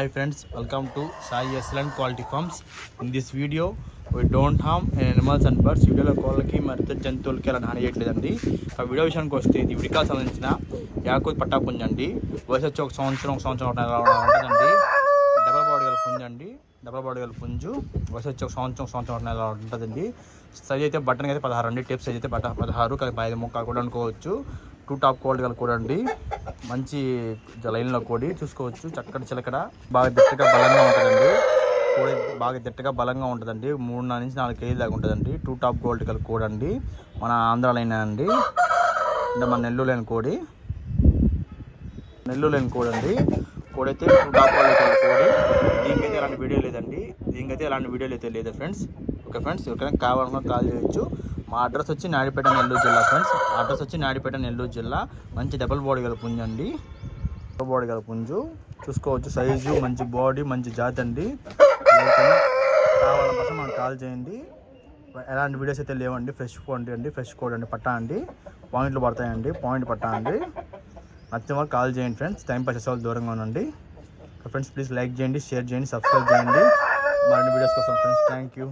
Hi friends, welcome to Sai Excellent Quality Farms. In this video, we don't harm animals and birds. వీడియోలో కోళ్ళకి మరి జంతువులకి అలా హాని చేయట్లేదండి ఆ వీడియో విషయానికి వస్తే ఇది విడికాకు సంబంధించిన యాకూత్ పట్టాపుంజ అండి వయసు వచ్చి ఒక సంవత్సరం ఒక సంవత్సరం ఒకటి ఉంటుందండి. డబల్ బాడీ గల పుంజ అండి డబల్ బాడీ గల పుంజు. వయసు వచ్చి ఒక సంవత్సరం ఒక సంవత్సరం ఒకటి ఉంటుందండి. సైజ్ అయితే బటన్ అయితే పదహారు అండి. టేప్ సైజ్ అయితే బట పదహారు కానీ ఐదు ముక్క కూడా అనుకోవచ్చు. టూ టాప్ క్వాలిటీ గల కూడా అండి మంచి లైన్లో కోడి చూసుకోవచ్చు. చక్కటి చిలకడ. బాగా దిట్టగా బలంగా ఉంటుందండి. కోడి బాగా దిట్టగా బలంగా ఉంటుందండి. మూడున్నర నుంచి నాలుగు కేజీ దాకా ఉంటుందండి. టూ టాప్ గోల్డ్ గల కోడి అండి. మన ఆంధ్ర లైన్ అండి. అంటే మన నెల్లూరు లైన్ కోడి. నెల్లూరు లైన్ కోడి అండి. కోడి అయితే టూ టాప్ గోల్డ్ గల కోడి. దీనికైతే ఎలాంటి వీడియో లేదండి. దీనికైతే ఎలాంటి వీడియోలు అయితే లేదు ఫ్రెండ్స్. Okay friends. ఎవరికైనా కావాలన్నా కాల్ చేయొచ్చు. మా అడ్రస్ వచ్చి నాయుడుపేట నెల్లూరు జిల్లా ఫ్రెండ్స్. అడ్రస్ వచ్చి నాయుడుపేట నెల్లూరు జిల్లా. మంచి డబల్ బాడీ గల పుంజు అండి. డబల్ బాడీ గల పుంజు. చూసుకోవచ్చు సైజు మంచి బాడీ మంచి జాతి అండి. ఎవరికైనా మనం కోసం కాల్ చేయండి. ఎలాంటి వీడియోస్ అయితే లేవండి. ఫ్రెష్ కోండి అండి ఫ్రెష్ కోడ్ అండి పట్టా అండి. పాయింట్లు పడతాయండి పాయింట్ పట్టా అండి. నచ్చిన వాళ్ళు కాల్ చేయండి ఫ్రెండ్స్. టైం పాస్ చేసే వాళ్ళు దూరంగా ఉండండి. ఫ్రెండ్స్ ప్లీజ్ లైక్ చేయండి షేర్ చేయండి సబ్స్క్రైబ్ చేయండి. మరిన్ని వీడియోస్ కోసం ఫ్రెండ్స్ థ్యాంక్ యూ